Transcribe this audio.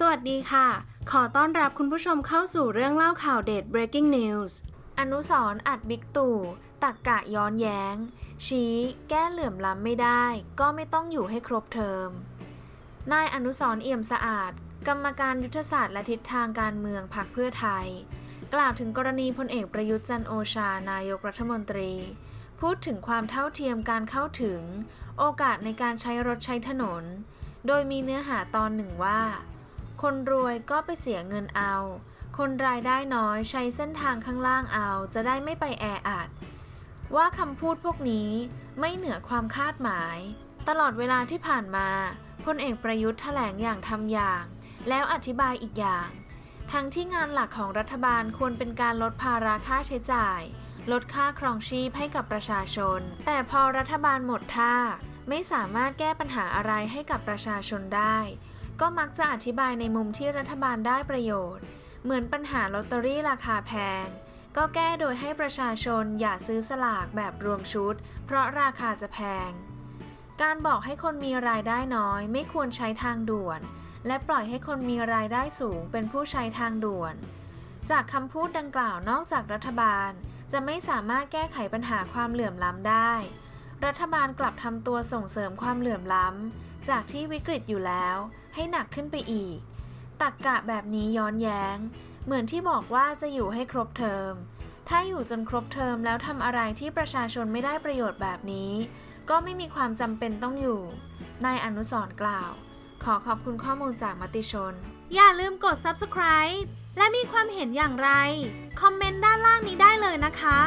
สวัสดีค่ะ ขอต้อนรับคุณผู้ชมเข้าสู่เรื่องเล่าข่าวเด็ด breaking news อนุสร์อัดบิ๊กตู่ตักกะย้อนแย้ง ชี้ แก้เหลื่อมล้ำไม่ได้ ก็ไม่ต้องอยู่ให้ครบเทอม นายอนุสร์เอี่ยมสะอาด กรรมการยุทธศาสตร์และทิศทางการเมืองพรรคเพื่อไทย กล่าวถึงกรณีพลเอกประยุทธ์จันโอชานายกรัฐมนตรี พูดถึงความเท่าเทียมการเข้าถึง โอกาสในการใช้รถใช้ถนน โดยมีเนื้อหาตอนหนึ่งว่า คนรวยก็ไปเสียเงินเอา คนรายได้น้อยใช้เส้นทางข้างล่างเอา จะได้ไม่ไปแออัด ว่าคำพูดพวกนี้ไม่เหนือความคาดหมาย ตลอดเวลาที่ผ่านมาพลเอกประยุทธ์แถลงอย่างทำอย่าง แล้วอธิบายอีกอย่าง ทั้งที่งานหลักของรัฐบาลควรเป็นการลดภาระค่าใช้จ่าย ลดค่าครองชีพให้กับประชาชน แต่พอรัฐบาลหมดท่า ไม่สามารถแก้ปัญหาอะไรให้กับประชาชนได้ ก็มักจะอธิบายในมุมที่รัฐบาลได้ประโยชน์ เหมือนปัญหาลอตเตอรี่ราคาแพง ก็แก้โดยให้ประชาชนอย่าซื้อสลากแบบรวมชุด เพราะราคาจะแพง การบอกให้คนมีรายได้น้อย ไม่ควรใช้ทางด่วน และปล่อยให้คนมีรายได้สูงเป็นผู้ใช้ทางด่วน จากคำพูดดังกล่าวนอกจากรัฐบาล จะไม่สามารถแก้ไขปัญหาความเหลื่อมล้ำได้ รัฐบาลกลับทำตัวส่งเสริมความเหลื่อมล้ำ จากที่วิกฤตอยู่แล้ว ให้หนักขึ้นไปอีก ตักกะแบบนี้ย้อนแย้ง เหมือนที่บอกว่าจะอยู่ให้ครบเทอม ถ้าอยู่จนครบเทอมแล้วทำอะไรที่ประชาชนไม่ได้ประโยชน์แบบนี้ ก็ไม่มีความจำเป็นต้องอยู่ นายอนุสร์กล่าว ขอขอบคุณข้อมูลจากมติชน อย่าลืมกด subscribe และมีความเห็นอย่างไร คอมเมนต์ด้านล่างนี้ได้เลยนะคะ